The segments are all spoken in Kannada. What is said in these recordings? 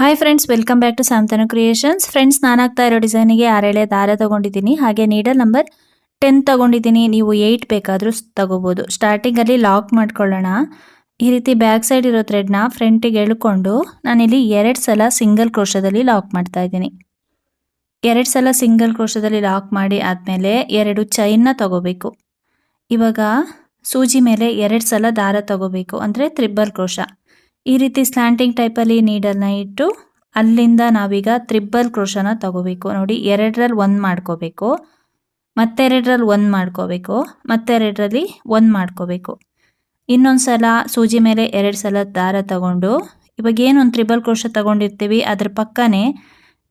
Hi friends welcome back to Santanu creations friends ನಾನು ಆಗ್ತಾ ಇರೋ ಡಿಸೈನಿಗೆ ಆರೇಳೆ ದಾರ ತಗೊಂಡಿದ್ದೀನಿ. ಹಾಗೆ ನೀಡಲ್ ನಂಬರ್ ಟೆನ್ ತಗೊಂಡಿದ್ದೀನಿ. ನೀವು ಏಯ್ಟ್ ಬೇಕಾದರೂ ತಗೋಬೋದು. ಸ್ಟಾರ್ಟಿಂಗಲ್ಲಿ ಲಾಕ್ ಮಾಡ್ಕೊಳ್ಳೋಣ. ಈ ರೀತಿ ಬ್ಯಾಕ್ ಸೈಡ್ ಇರೋ ಥ್ರೆಡ್ನ ಫ್ರಂಟಿಗೆ ಎಳ್ಕೊಂಡು ನಾನಿಲ್ಲಿ ಎರಡು ಸಲ ಸಿಂಗಲ್ ಕ್ರೋಶದಲ್ಲಿ ಲಾಕ್ ಮಾಡ್ತಾ ಇದ್ದೀನಿ. ಎರಡು ಸಲ ಸಿಂಗಲ್ ಕ್ರೋಶದಲ್ಲಿ ಲಾಕ್ ಮಾಡಿ ಆದಮೇಲೆ ಎರಡು ಚೈನ್ನ ತಗೋಬೇಕು. ಇವಾಗ ಸೂಜಿ ಮೇಲೆ ಎರಡು ಸಲ ದಾರ ತಗೋಬೇಕು. ಅಂದರೆ ತ್ರಿಬ್ಬಲ್ ಕ್ರೋಶ ಈ ರೀತಿ ಸ್ಲ್ಯಾಂಟಿಂಗ್ ಟೈಪಲ್ಲಿ ನೀಡಲ್ನ ಇಟ್ಟು ಅಲ್ಲಿಂದ ನಾವೀಗ ತ್ರಿಬ್ಬಲ್ ಕ್ರೋಶನ ತಗೋಬೇಕು. ನೋಡಿ, ಎರಡರಲ್ಲಿ ಒಂದು ಮಾಡ್ಕೋಬೇಕು, ಮತ್ತೆರಡರಲ್ಲಿ ಒಂದು ಮಾಡ್ಕೋಬೇಕು, ಮತ್ತೆರಡರಲ್ಲಿ ಒಂದು ಮಾಡ್ಕೋಬೇಕು. ಇನ್ನೊಂದು ಸಲ ಸೂಜಿ ಮೇಲೆ ಎರಡು ಸಲ ದಾರ ತಗೊಂಡು, ಇವಾಗ ಏನೊಂದು ತ್ರಿಬಲ್ ಕ್ರೋಶ ತಗೊಂಡಿರ್ತೀವಿ, ಅದ್ರ ಪಕ್ಕನೇ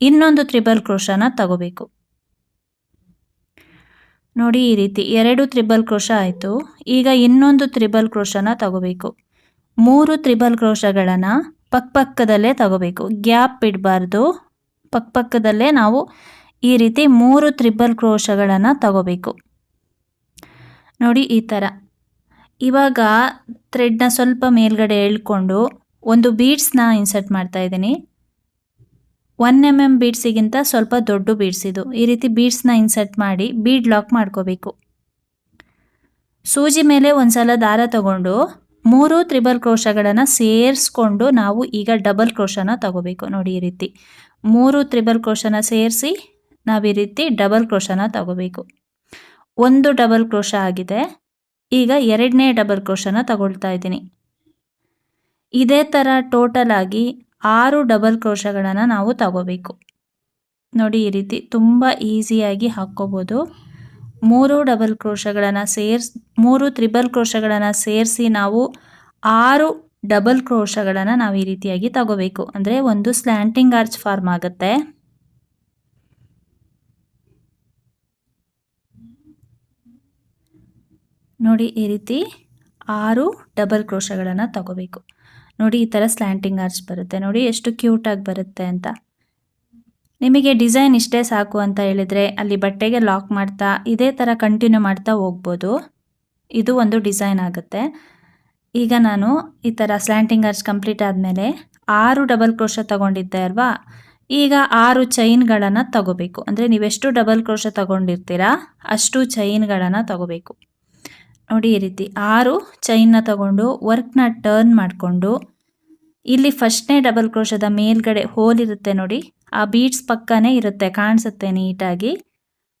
ಇನ್ನೊಂದು ತ್ರಿಬಲ್ ಕ್ರೋಶನ ತಗೋಬೇಕು. ನೋಡಿ, ಈ ರೀತಿ ಎರಡು ತ್ರಿಬಲ್ ಕ್ರೋಶ ಆಯಿತು. ಈಗ ಇನ್ನೊಂದು ತ್ರಿಬಲ್ ಕ್ರೋಶನ ತಗೋಬೇಕು. ಮೂರು ತ್ರಿಬಲ್ ಕ್ರೋಶಗಳನ್ನು ಪಕ್ಕಪಕ್ಕದಲ್ಲೇ ತಗೋಬೇಕು. ಗ್ಯಾಪ್ ಇಡಬಾರ್ದು. ಪಕ್ಕಪಕ್ಕದಲ್ಲೇ ನಾವು ಈ ರೀತಿ ಮೂರು ತ್ರಿಬಲ್ ಕ್ರೋಶಗಳನ್ನು ತಗೋಬೇಕು. ನೋಡಿ ಈ ಥರ ಇವಾಗ ಥ್ರೆಡ್ನ ಸ್ವಲ್ಪ ಮೇಲ್ಗಡೆ ಎಳ್ಕೊಂಡು ಒಂದು ಬೀಡ್ಸ್ನ ಇನ್ಸರ್ಟ್ ಮಾಡ್ತಾ ಇದ್ದೀನಿ. ಒನ್ ಎಂ ಎಂ ಬೀಡ್ಸಿಗಿಂತ ಸ್ವಲ್ಪ ದೊಡ್ಡ ಬೀಡ್ಸ್ ಇದು. ಈ ರೀತಿ ಬೀಡ್ಸ್ನ ಇನ್ಸರ್ಟ್ ಮಾಡಿ ಬೀಡ್ ಲಾಕ್ ಮಾಡ್ಕೋಬೇಕು. ಸೂಜಿ ಮೇಲೆ ಒಂದು ಸಲ ದಾರ ತಗೊಂಡು ಮೂರು ತ್ರಿಬಲ್ ಕ್ರೋಶಗಳನ್ನು ಸೇರಿಸ್ಕೊಂಡು ನಾವು ಈಗ ಡಬಲ್ ಕ್ರೋಶನ ತಗೋಬೇಕು. ನೋಡಿ ಈ ರೀತಿ. ಮೂರು ತ್ರಿಬಲ್ ಕ್ರೋಶನ ಸೇರಿಸಿ ನಾವು ಈ ರೀತಿ ಡಬಲ್ ಕ್ರೋಶನ ತಗೋಬೇಕು. ಒಂದು ಡಬಲ್ ಕ್ರೋಶ ಆಗಿದೆ. ಈಗ ಎರಡನೇ ಡಬಲ್ ಕ್ರೋಶನ ತಗೊಳ್ತಾ ಇದ್ದೀನಿ. ಇದೇ ಥರ ಟೋಟಲ್ ಆಗಿ ಆರು ಡಬಲ್ ಕ್ರೋಶಗಳನ್ನು ನಾವು ತಗೋಬೇಕು. ನೋಡಿ ಈ ರೀತಿ ತುಂಬ ಈಸಿಯಾಗಿ ಹಾಕ್ಕೋಬೋದು. ಮೂರು ಡಬಲ್ ಕ್ರೋಶಗಳನ್ನು ಸೇರ್ಸ್ ಮೂರು ತ್ರಿಬಲ್ ಕ್ರೋಶಗಳನ್ನು ಸೇರಿಸಿ ನಾವು ಆರು ಡಬಲ್ ಕ್ರೋಶಗಳನ್ನು ನಾವು ಈ ರೀತಿಯಾಗಿ ತಗೋಬೇಕು. ಅಂದರೆ ಒಂದು ಸ್ಲ್ಯಾಂಟಿಂಗ್ ಆರ್ಚ್ ಫಾರ್ಮ್ ಆಗುತ್ತೆ. ನೋಡಿ ಈ ರೀತಿ ಆರು ಡಬಲ್ ಕ್ರೋಶಗಳನ್ನು ತಗೋಬೇಕು. ನೋಡಿ ಈ ಥರ ಸ್ಲ್ಯಾಂಟಿಂಗ್ ಆರ್ಚ್ ಬರುತ್ತೆ. ನೋಡಿ ಎಷ್ಟು ಕ್ಯೂಟಾಗಿ ಬರುತ್ತೆ ಅಂತ. ನಿಮಗೆ ಡಿಸೈನ್ ಇಷ್ಟೇ ಸಾಕು ಅಂತ ಹೇಳಿದರೆ ಅಲ್ಲಿ ಬಟ್ಟೆಗೆ ಲಾಕ್ ಮಾಡ್ತಾ ಇದೇ ಥರ ಕಂಟಿನ್ಯೂ ಮಾಡ್ತಾ ಹೋಗ್ಬೋದು. ಇದು ಒಂದು ಡಿಸೈನ್ ಆಗುತ್ತೆ. ಈಗ ನಾನು ಈ ಥರ ಸ್ಲ್ಯಾಂಟಿಂಗ್ ಆರ್ಚ್ ಕಂಪ್ಲೀಟ್ ಆದಮೇಲೆ ಆರು ಡಬಲ್ ಕ್ರೋಶ ತಗೊಂಡಿದ್ದೆ ಅಲ್ವಾ? ಈಗ ಆರು ಚೈನ್ಗಳನ್ನು ತಗೋಬೇಕು. ಅಂದರೆ ನೀವೆಷ್ಟು ಡಬಲ್ ಕ್ರೋಶ ತಗೊಂಡಿರ್ತೀರಾ ಅಷ್ಟು ಚೈನ್ಗಳನ್ನು ತಗೋಬೇಕು. ನೋಡಿ ಈ ರೀತಿ ಆರು ಚೈನ್ನ ತಗೊಂಡು ವರ್ಕ್ನ ಟರ್ನ್ ಮಾಡಿಕೊಂಡು ಇಲ್ಲಿ ಫಸ್ಟ್ನೇ ಡಬಲ್ ಕ್ರೋಶದ ಮೇಲ್ಗಡೆ ಹೋಲ್ ಇರುತ್ತೆ ನೋಡಿ. ಆ ಬೀಡ್ಸ್ ಪಕ್ಕನೇ ಇರುತ್ತೆ, ಕಾಣಿಸುತ್ತೆ ನೀಟಾಗಿ.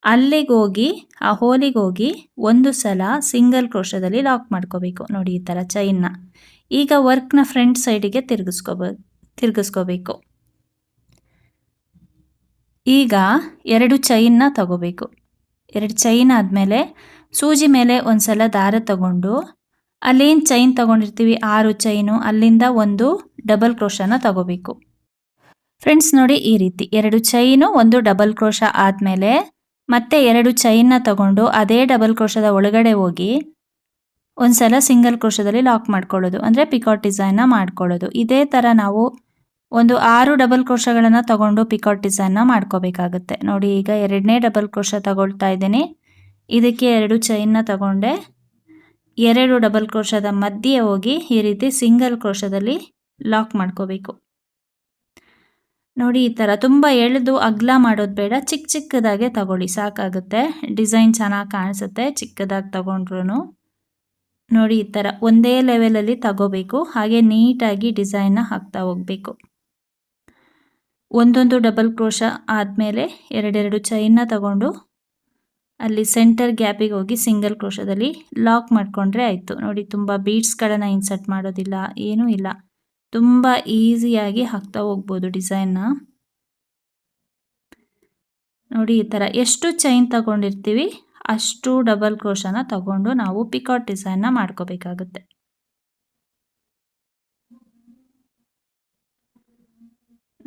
ಅಲ್ಲಿಗೋಗಿ, ಆ ಹೋಲಿಗೆ ಹೋಗಿ ಒಂದು ಸಲ ಸಿಂಗಲ್ ಕ್ರೋಶದಲ್ಲಿ ಲಾಕ್ ಮಾಡ್ಕೋಬೇಕು. ನೋಡಿ ಈ ಥರ ಚೈನ್ನ ಈಗ ವರ್ಕ್ನ ಫ್ರಂಟ್ ಸೈಡಿಗೆ ತಿರುಗಿಸ್ಕೋಬ, ತಿರುಗಿಸ್ಕೋಬೇಕು. ಈಗ ಎರಡು ಚೈನ್ನ ತಗೋಬೇಕು. ಎರಡು ಚೈನ್ ಆದಮೇಲೆ ಸೂಜಿ ಮೇಲೆ ಒಂದು ಸಲ ದಾರ ತಗೊಂಡು, ಅಲ್ಲೇನು ಚೈನ್ ತಗೊಂಡಿರ್ತೀವಿ? ಆರು ಚೈನು ಅಲ್ಲಿಂದ ಒಂದು ಡಬಲ್ ಕ್ರೋಶನ ತಗೋಬೇಕು. ಫ್ರೆಂಡ್ಸ್ ನೋಡಿ ಈ ರೀತಿ. ಎರಡು ಚೈನು ಒಂದು ಡಬಲ್ ಕ್ರೋಶ ಆದಮೇಲೆ ಮತ್ತೆ ಎರಡು ಚೈನ್ನ ತಗೊಂಡು ಅದೇ ಡಬಲ್ ಕ್ರೋಶದ ಒಳಗಡೆ ಹೋಗಿ ಒಂದ್ಸಲ ಸಿಂಗಲ್ ಕ್ರೋಶದಲ್ಲಿ ಲಾಕ್ ಮಾಡ್ಕೊಳ್ಳೋದು. ಅಂದರೆ ಪಿಕಾಟ್ ಡಿಸೈನ್ನ ಮಾಡ್ಕೊಳ್ಳೋದು. ಇದೇ ಥರ ನಾವು ಒಂದು ಆರು ಡಬಲ್ ಕ್ರೋಶಗಳನ್ನು ತಗೊಂಡು ಪಿಕಾಟ್ ಡಿಸೈನ್ನ ಮಾಡ್ಕೋಬೇಕಾಗುತ್ತೆ. ನೋಡಿ, ಈಗ ಎರಡನೇ ಡಬಲ್ ಕ್ರೋಶ ತಗೊಳ್ತಾ ಇದ್ದೀನಿ. ಇದಕ್ಕೆ ಎರಡು ಚೈನ್ನ ತಗೊಂಡೆ. ಎರಡು ಡಬಲ್ ಕ್ರೋಶದ ಮಧ್ಯೆ ಹೋಗಿ ಈ ರೀತಿ ಸಿಂಗಲ್ ಕ್ರೋಶದಲ್ಲಿ ಲಾಕ್ ಮಾಡ್ಕೋಬೇಕು. ನೋಡಿ, ಈ ಥರ ತುಂಬ ಎಳೆದು ಅಗ್ಲ ಮಾಡೋದು ಬೇಡ. ಚಿಕ್ಕ ಚಿಕ್ಕದಾಗೆ ತಗೊಳ್ಳಿ, ಸಾಕಾಗುತ್ತೆ. ಡಿಸೈನ್ ಚೆನ್ನಾಗಿ ಕಾಣಿಸುತ್ತೆ, ಚಿಕ್ಕದಾಗಿ ತಗೊಂಡ್ರು ನೋಡಿ, ಈ ಥರ ಒಂದೇ ಲೆವೆಲಲ್ಲಿ ತಗೋಬೇಕು. ಹಾಗೆ ನೀಟಾಗಿ ಡಿಸೈನ್ನ ಹಾಕ್ತಾ ಹೋಗಬೇಕು. ಒಂದೊಂದು ಡಬಲ್ ಕ್ರೋಶ ಆದಮೇಲೆ ಎರಡೆರಡು ಚೈನ್ನ ತಗೊಂಡು ಅಲ್ಲಿ ಸೆಂಟರ್ ಗ್ಯಾಪಿಗೆ ಹೋಗಿ ಸಿಂಗಲ್ ಕ್ರೋಶದಲ್ಲಿ ಲಾಕ್ ಮಾಡಿಕೊಂಡ್ರೆ ಆಯಿತು. ನೋಡಿ, ತುಂಬ ಬೀಡ್ಸ್ಗಳನ್ನು ಇನ್ಸರ್ಟ್ ಮಾಡೋದಿಲ್ಲ, ಏನೂ ಇಲ್ಲ. ತುಂಬ ಈಸಿಯಾಗಿ ಹಾಕ್ತಾ ಹೋಗ್ಬೋದು ಡಿಸೈನ್ನ. ನೋಡಿ, ಈ ಥರ ಎಷ್ಟು ಚೈನ್ ತಗೊಂಡಿರ್ತೀವಿ, ಅಷ್ಟು ಡಬಲ್ ಕ್ರೋಶನ ತಗೊಂಡು ನಾವು ಪಿಕಾಟ್ ಡಿಸೈನ್ನ ಮಾಡ್ಕೋಬೇಕಾಗುತ್ತೆ.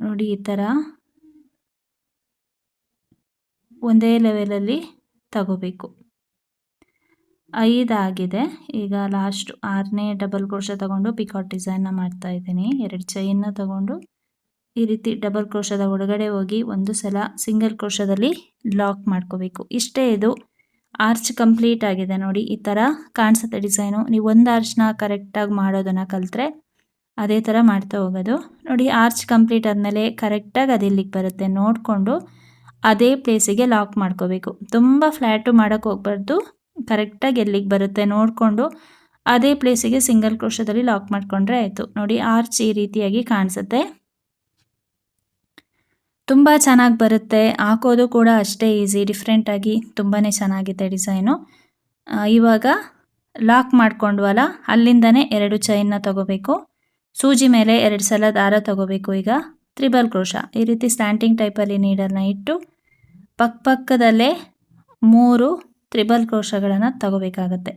ನೋಡಿ, ಈ ಥರ ಒಂದೇ ಲೆವೆಲಲ್ಲಿ ತಗೋಬೇಕು. ಐದಾಗಿದೆ ಈಗ ಲಾಸ್ಟ್ ಆರನೇ ಡಬಲ್ ಕ್ರೋಶ ತಗೊಂಡು ಪಿಕಾಟ್ ಡಿಸೈನ್ನ ಮಾಡ್ತಾ ಇದ್ದೀನಿ. ಎರಡು ಚೈನ್ನ ತಗೊಂಡು ಈ ರೀತಿ ಡಬಲ್ ಕ್ರೋಶದ ಒಳಗಡೆ ಹೋಗಿ ಒಂದು ಸಲ ಸಿಂಗಲ್ ಕ್ರೋಶದಲ್ಲಿ ಲಾಕ್ ಮಾಡ್ಕೋಬೇಕು. ಇಷ್ಟೇ ಇದು. ಆರ್ಚ್ ಕಂಪ್ಲೀಟ್ ಆಗಿದೆ ನೋಡಿ. ಈ ಥರ ಕಾಣಿಸುತ್ತೆ ಡಿಸೈನು ನೀವು ಒಂದು ಆರ್ಚ್ನ ಕರೆಕ್ಟಾಗಿ ಮಾಡೋದನ್ನು ಕಲಿತ್ರೆ ಅದೇ ಥರ ಮಾಡ್ತಾ ಹೋಗೋದು. ನೋಡಿ ಆರ್ಚ್ ಕಂಪ್ಲೀಟ್ ಆದಮೇಲೆ ಕರೆಕ್ಟಾಗಿ ಅದು ಇಲ್ಲಿಗೆ ಬರುತ್ತೆ. ನೋಡಿಕೊಂಡು ಅದೇ ಪ್ಲೇಸಿಗೆ ಲಾಕ್ ಮಾಡ್ಕೋಬೇಕು. ತುಂಬ ಫ್ಲ್ಯಾಟು ಮಾಡೋಕ್ಕೆ ಹೋಗ್ಬಾರ್ದು. ಕರೆಕ್ಟಾಗಿ ಎಲ್ಲಿಗೆ ಬರುತ್ತೆ ನೋಡಿಕೊಂಡು ಅದೇ ಪ್ಲೇಸಿಗೆ ಸಿಂಗಲ್ ಕ್ರೋಶದಲ್ಲಿ ಲಾಕ್ ಮಾಡಿಕೊಂಡ್ರೆ ಆಯಿತು. ನೋಡಿ ಆರ್ಚ್ ಈ ರೀತಿಯಾಗಿ ಕಾಣಿಸುತ್ತೆ. ತುಂಬ ಚೆನ್ನಾಗಿ ಬರುತ್ತೆ. ಹಾಕೋದು ಕೂಡ ಅಷ್ಟೇ ಈಸಿ ಡಿಫ್ರೆಂಟಾಗಿ ತುಂಬಾ ಚೆನ್ನಾಗಿದೆ ಡಿಸೈನು ಇವಾಗ ಲಾಕ್ ಮಾಡ್ಕೊಂಡ್ವಲ್ಲ, ಅಲ್ಲಿಂದನೇ ಎರಡು ಚೈನ್ನ ತಗೋಬೇಕು. ಸೂಜಿ ಮೇಲೆ ಎರಡು ಸಲ ದಾರ ತಗೋಬೇಕು ಈಗ. ತ್ರಿಬಲ್ ಕ್ರೋಶ ಈ ರೀತಿ ಸ್ಟ್ಯಾಂಟಿಂಗ್ ಟೈಪಲ್ಲಿ ನೀಡಲ್ನ ಇಟ್ಟು ಪಕ್ಕ ಪಕ್ಕದಲ್ಲೇ ಮೂರು ತ್ರಿಬಲ್ ಕ್ರೋಶಗಳನ್ನು ತಗೋಬೇಕಾಗತ್ತೆ.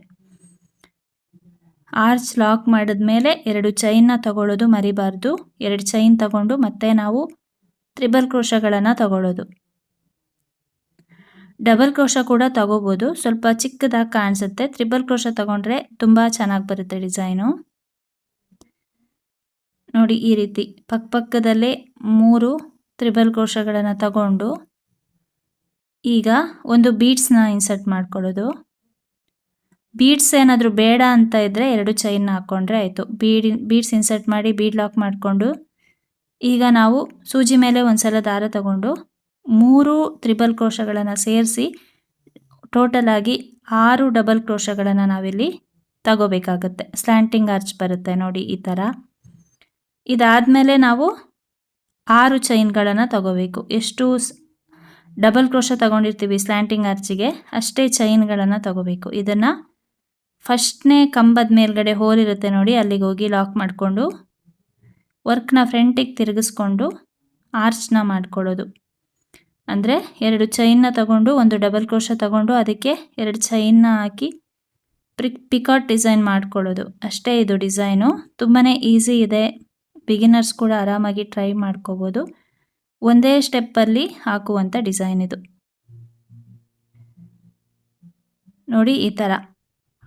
ಆರ್ಚ್ ಲಾಕ್ ಮಾಡಿದ್ಮೇಲೆ ಎರಡು ಚೈನ್ನ ತಗೊಳ್ಳೋದು ಮರಿಬಾರ್ದು. ಎರಡು ಚೈನ್ ತಗೊಂಡು ಮತ್ತೆ ನಾವು ತ್ರಿಬಲ್ ಕ್ರೋಶಗಳನ್ನು ತಗೊಳ್ಳೋದು. ಡಬಲ್ ಕ್ರೋಶ ಕೂಡ ತಗೋಬೋದು. ಸ್ವಲ್ಪ ಚಿಕ್ಕದಾಗಿ ಕಾಣಿಸುತ್ತೆ. ತ್ರಿಬಲ್ ಕ್ರೋಶ ತಗೊಂಡ್ರೆ ತುಂಬ ಚೆನ್ನಾಗಿ ಬರುತ್ತೆ ಡಿಸೈನು. ನೋಡಿ ಈ ರೀತಿ ಪಕ್ಕ ಪಕ್ಕದಲ್ಲೇ ಮೂರು ತ್ರಿಬಲ್ ಕ್ರೋಶಗಳನ್ನು ತಗೊಂಡು ಈಗ ಒಂದು ಬೀಡ್ಸ್ನ ಇನ್ಸರ್ಟ್ ಮಾಡ್ಕೊಳ್ಳೋದು. ಬೀಡ್ಸ್ ಏನಾದರೂ ಬೇಡ ಅಂತ ಇದ್ದರೆ ಎರಡು ಚೈನ್ನ ಹಾಕ್ಕೊಂಡ್ರೆ ಆಯಿತು. ಬೀಡ್ ಬೀಡ್ಸ್ ಇನ್ಸರ್ಟ್ ಮಾಡಿ ಬೀಡ್ ಲಾಕ್ ಮಾಡಿಕೊಂಡು, ಈಗ ನಾವು ಸೂಜಿ ಮೇಲೆ ಒಂದು ಸಲ ದಾರ ತಗೊಂಡು ಮೂರು ತ್ರಿಬಲ್ ಕ್ರೋಶಗಳನ್ನು ಸೇರಿಸಿ ಟೋಟಲ್ ಆಗಿ ಆರು ಡಬಲ್ ಕ್ರೋಶಗಳನ್ನು ನಾವಿಲ್ಲಿ ತಗೋಬೇಕಾಗತ್ತೆ. ಸ್ಲ್ಯಾಂಟಿಂಗ್ ಆರ್ಚ್ ಬರುತ್ತೆ ನೋಡಿ ಈ ಥರ ಇದಾದಮೇಲೆ ನಾವು ಆರು ಚೈನ್ಗಳನ್ನು ತಗೋಬೇಕು. ಎಷ್ಟು ಡಬಲ್ ಕ್ರೋಶ ತಗೊಂಡಿರ್ತೀವಿ ಸ್ಲ್ಯಾಂಟಿಂಗ್ ಆರ್ಚಿಗೆ ಅಷ್ಟೇ ಚೈನ್ಗಳನ್ನು ತಗೋಬೇಕು. ಇದನ್ನು ಫಸ್ಟ್ನೇ ಕಂಬದ ಮೇಲ್ಗಡೆ ಹೋಲ್ ಇರುತ್ತೆ ನೋಡಿ, ಅಲ್ಲಿಗೆ ಹೋಗಿ ಲಾಕ್ ಮಾಡಿಕೊಂಡು ವರ್ಕ್ನ ಫ್ರಂಟಿಗೆ ತಿರುಗಿಸ್ಕೊಂಡು ಆರ್ಚ್ನ ಮಾಡ್ಕೊಳ್ಳೋದು. ಅಂದರೆ ಎರಡು ಚೈನ್ನ ತಗೊಂಡು, ಒಂದು ಡಬಲ್ ಕ್ರೋಶ ತಗೊಂಡು, ಅದಕ್ಕೆ ಎರಡು ಚೈನ್ನ ಹಾಕಿ ಪ್ರಿಕ್ ಪಿಕಾಟ್ ಡಿಸೈನ್ ಮಾಡ್ಕೊಳ್ಳೋದು. ಅಷ್ಟೇ ಇದು ಡಿಸೈನು. ತುಂಬಾ ಈಸಿ ಇದೆ. ಬಿಗಿನರ್ಸ್ ಕೂಡ ಆರಾಮಾಗಿ ಟ್ರೈ ಮಾಡ್ಕೋಬೋದು. ಒಂದೇ ಸ್ಟೆಪ್ಪಲ್ಲಿ ಹಾಕುವಂಥ ಡಿಸೈನ್ ಇದು. ನೋಡಿ ಈ ಥರ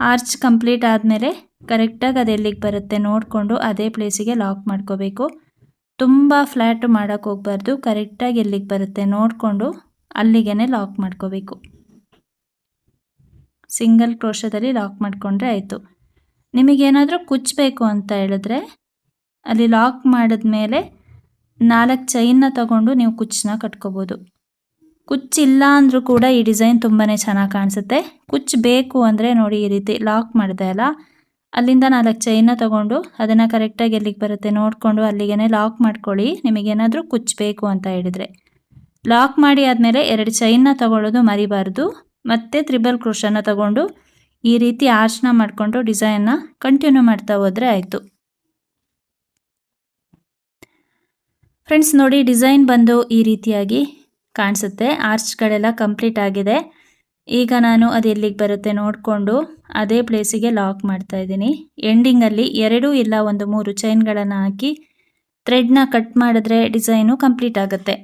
ಆರ್ಚ್ ಕಂಪ್ಲೀಟ್ ಆದಮೇಲೆ ಕರೆಕ್ಟಾಗಿ ಅದು ಎಲ್ಲಿಗೆ ಬರುತ್ತೆ ನೋಡಿಕೊಂಡು ಅದೇ ಪ್ಲೇಸಿಗೆ ಲಾಕ್ ಮಾಡ್ಕೋಬೇಕು. ತುಂಬ ಫ್ಲ್ಯಾಟ್ ಮಾಡೋಕ್ಕೆ ಹೋಗ್ಬಾರ್ದು ಕರೆಕ್ಟಾಗಿ ಎಲ್ಲಿಗೆ ಬರುತ್ತೆ ನೋಡಿಕೊಂಡು ಅಲ್ಲಿಗೆ ಲಾಕ್ ಮಾಡ್ಕೋಬೇಕು. ಸಿಂಗಲ್ ಕ್ರೋಶದಲ್ಲಿ ಲಾಕ್ ಮಾಡಿಕೊಂಡ್ರೆ ಆಯಿತು. ನಿಮಗೇನಾದರೂ ಕುಚ್ಚಬೇಕು ಅಂತ ಹೇಳಿದ್ರೆ, ಅಲ್ಲಿ ಲಾಕ್ ಮಾಡಿದ್ಮೇಲೆ ನಾಲ್ಕು ಚೈನ್ನ ತಗೊಂಡು ನೀವು ಕುಚ್ಚನ್ನ ಕಟ್ಕೋಬೋದು. ಕುಚ್ಚಿಲ್ಲ ಅಂದರೂ ಕೂಡ ಈ ಡಿಸೈನ್ ತುಂಬಾ ಚೆನ್ನಾಗಿ ಕಾಣಿಸುತ್ತೆ. ಕುಚ್ಚು ಬೇಕು ಅಂದರೆ ನೋಡಿ ಈ ರೀತಿ ಲಾಕ್ ಮಾಡಿದೆ ಅಲ್ಲ? ಅಲ್ಲಿಂದ ನಾಲ್ಕು ಚೈನ್ನ ತಗೊಂಡು ಅದನ್ನು ಕರೆಕ್ಟಾಗಿ ಎಲ್ಲಿಗೆ ಬರುತ್ತೆ ನೋಡಿಕೊಂಡು ಅಲ್ಲಿಗೆ ಲಾಕ್ ಮಾಡ್ಕೊಳ್ಳಿ. ನಿಮಗೇನಾದರೂ ಕುಚ್ಚಬೇಕು ಅಂತ ಹೇಳಿದರೆ. ಲಾಕ್ ಮಾಡಿ ಆದಮೇಲೆ ಎರಡು ಚೈನ್ನ ತಗೊಳ್ಳೋದು ಮರಿಬಾರ್ದು. ಮತ್ತು ತ್ರಿಬಲ್ ಕ್ರೋಶನ ತಗೊಂಡು ಈ ರೀತಿ ಆರ್ಚ್ನ ಮಾಡಿಕೊಂಡು ಡಿಸೈನ್ನ ಕಂಟಿನ್ಯೂ ಮಾಡ್ತಾ ಹೋದರೆ ಆಯಿತು. ಫ್ರೆಂಡ್ಸ್ ನೋಡಿ ಡಿಸೈನ್ ಬಂದು ಈ ರೀತಿಯಾಗಿ ಕಾಣಿಸುತ್ತೆ. ಆರ್ಚ್ಗಳೆಲ್ಲ ಕಂಪ್ಲೀಟ್ ಆಗಿದೆ. ಈಗ ನಾನು ಅದು ಎಲ್ಲಿಗೆ ಬರುತ್ತೆ ನೋಡಿಕೊಂಡು ಅದೇ ಪ್ಲೇಸಿಗೆ ಲಾಕ್ ಮಾಡ್ತಾ ಇದ್ದೀನಿ. ಎಂಡಿಂಗಲ್ಲಿ ಎರಡು ಇಲ್ಲ, ಒಂದು ಮೂರು ಚೈನ್ಗಳನ್ನು ಹಾಕಿ ಥ್ರೆಡ್ನ ಕಟ್ ಮಾಡಿದ್ರೆ ಡಿಸೈನು ಕಂಪ್ಲೀಟ್ ಆಗುತ್ತೆ.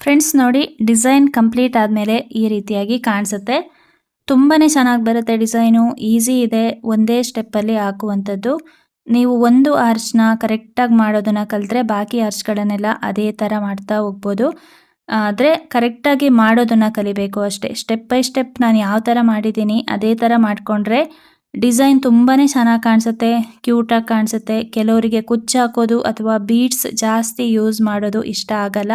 ಫ್ರೆಂಡ್ಸ್ ನೋಡಿ ಡಿಸೈನ್ ಕಂಪ್ಲೀಟ್ ಆದಮೇಲೆ ಈ ರೀತಿಯಾಗಿ ಕಾಣಿಸುತ್ತೆ. ತುಂಬಾ ಚೆನ್ನಾಗಿ ಬರುತ್ತೆ ಡಿಸೈನು ಈಸಿ ಇದೆ. ಒಂದೇ ಸ್ಟೆಪ್ಪಲ್ಲಿ ಹಾಕುವಂಥದ್ದು. ನೀವು ಒಂದು ಆರ್ಚ್ನ ಕರೆಕ್ಟಾಗಿ ಮಾಡೋದನ್ನು ಕಲಿತ್ರೆ ಬಾಕಿ ಆರ್ಚ್ಗಳನ್ನೆಲ್ಲ ಅದೇ ಥರ ಮಾಡ್ತಾ ಹೋಗ್ಬೋದು. ಆದರೆ ಕರೆಕ್ಟಾಗಿ ಮಾಡೋದನ್ನು ಕಲಿಬೇಕು ಅಷ್ಟೇ. ಸ್ಟೆಪ್ ಬೈ ಸ್ಟೆಪ್ ನಾನು ಯಾವ ಥರ ಮಾಡಿದ್ದೀನಿ ಅದೇ ಥರ ಮಾಡಿಕೊಂಡ್ರೆ ಡಿಸೈನ್ ತುಂಬಾ ಚೆನ್ನಾಗಿ ಕಾಣಿಸುತ್ತೆ ಕ್ಯೂಟಾಗಿ ಕಾಣಿಸುತ್ತೆ. ಕೆಲವರಿಗೆ ಕುಚ್ಚು ಹಾಕೋದು ಅಥವಾ ಬೀಡ್ಸ್ ಜಾಸ್ತಿ ಯೂಸ್ ಮಾಡೋದು ಇಷ್ಟ ಆಗಲ್ಲ.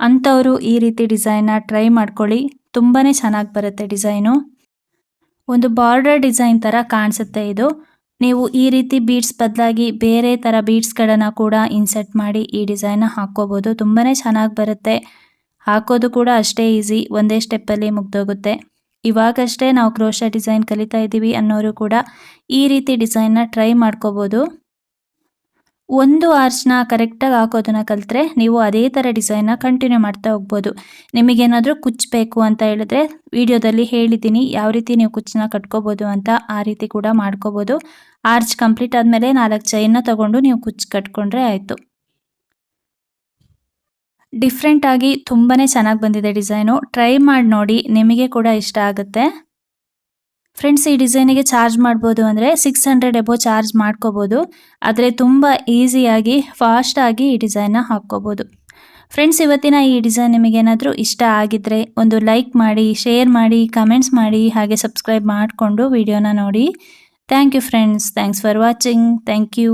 ಅಂಥವರು ಈ ರೀತಿ ಡಿಸೈನ್ನ ಟ್ರೈ ಮಾಡ್ಕೊಳ್ಳಿ. ತುಂಬಾ ಚೆನ್ನಾಗಿ ಬರುತ್ತೆ ಡಿಸೈನು. ಒಂದು ಬಾರ್ಡರ್ ಡಿಸೈನ್ ಥರ ಕಾಣಿಸುತ್ತೆ ಇದು. ನೀವು ಈ ರೀತಿ ಬೀಡ್ಸ್ ಬದಲಾಗಿ ಬೇರೆ ಥರ ಬೀಡ್ಸ್ಗಳನ್ನು ಕೂಡ ಇನ್ಸರ್ಟ್ ಮಾಡಿ ಈ ಡಿಸೈನ್ನ ಹಾಕ್ಕೋಬೋದು. ತುಂಬಾ ಚೆನ್ನಾಗಿ ಬರುತ್ತೆ. ಹಾಕೋದು ಕೂಡ ಅಷ್ಟೇ ಈಸಿ ಒಂದೇ ಸ್ಟೆಪ್ಪಲ್ಲಿ ಮುಗ್ದೋಗುತ್ತೆ. ಇವಾಗಷ್ಟೇ ನಾವು ಕ್ರೋಶ ಡಿಸೈನ್ ಕಲಿತಾ ಇದ್ದೀವಿ ಅನ್ನೋರು ಕೂಡ ಈ ರೀತಿ ಡಿಸೈನ್ನ ಟ್ರೈ ಮಾಡ್ಕೋಬೋದು. ಒಂದು ಆರ್ಚ್ನ ಕರೆಕ್ಟಾಗಿ ಹಾಕೋದನ್ನ ಕಲಿತ್ರೆ ನೀವು ಅದೇ ಥರ ಡಿಸೈನ್ನ ಕಂಟಿನ್ಯೂ ಮಾಡ್ತಾ ಹೋಗ್ಬೋದು. ನಿಮಗೇನಾದರೂ ಕುಚ್ಚಬೇಕು ಅಂತ ಹೇಳಿದ್ರೆ ವಿಡಿಯೋದಲ್ಲಿ ಹೇಳಿದ್ದೀನಿ ಯಾವ ರೀತಿ ನೀವು ಕುಚ್ಚನ್ನ ಕಟ್ಕೋಬೋದು ಅಂತ ಆ ರೀತಿ ಕೂಡ ಮಾಡ್ಕೋಬೋದು. ಆರ್ಚ್ ಕಂಪ್ಲೀಟ್ ಆದಮೇಲೆ ನಾಲ್ಕು ಚೈನ್ನ ತಗೊಂಡು ನೀವು ಕುಚ್ಚು ಕಟ್ಕೊಂಡ್ರೆ ಆಯಿತು. ಡಿಫ್ರೆಂಟಾಗಿ ತುಂಬಾ ಚೆನ್ನಾಗಿ ಬಂದಿದೆ ಡಿಸೈನು. ಟ್ರೈ ಮಾಡಿ ನೋಡಿ, ನಿಮಗೆ ಕೂಡ ಇಷ್ಟ ಆಗುತ್ತೆ. ಫ್ರೆಂಡ್ಸ್ ಈ ಡಿಸೈನಿಗೆ ಚಾರ್ಜ್ ಮಾಡ್ಬೋದು ಅಂದರೆ ಸಿಕ್ಸ್ ಹಂಡ್ರೆಡ್ ಎಬೋ ಚಾರ್ಜ್ ಮಾಡ್ಕೋಬೋದು. ಆದರೆ ತುಂಬ ಈಸಿಯಾಗಿ ಫಾಸ್ಟಾಗಿ ಈ ಡಿಸೈನ್ನ ಹಾಕ್ಕೋಬೋದು. ಫ್ರೆಂಡ್ಸ್ ಇವತ್ತಿನ ಈ ಡಿಸೈನ್ ನಿಮಗೇನಾದರೂ ಇಷ್ಟ ಆಗಿದ್ದರೆ ಒಂದು ಲೈಕ್ ಮಾಡಿ ಶೇರ್ ಮಾಡಿ ಕಮೆಂಟ್ಸ್ ಮಾಡಿ, ಹಾಗೆ ಸಬ್ಸ್ಕ್ರೈಬ್ ಮಾಡಿಕೊಂಡು ವಿಡಿಯೋನ ನೋಡಿ. Thank you friends thanks for watching thank you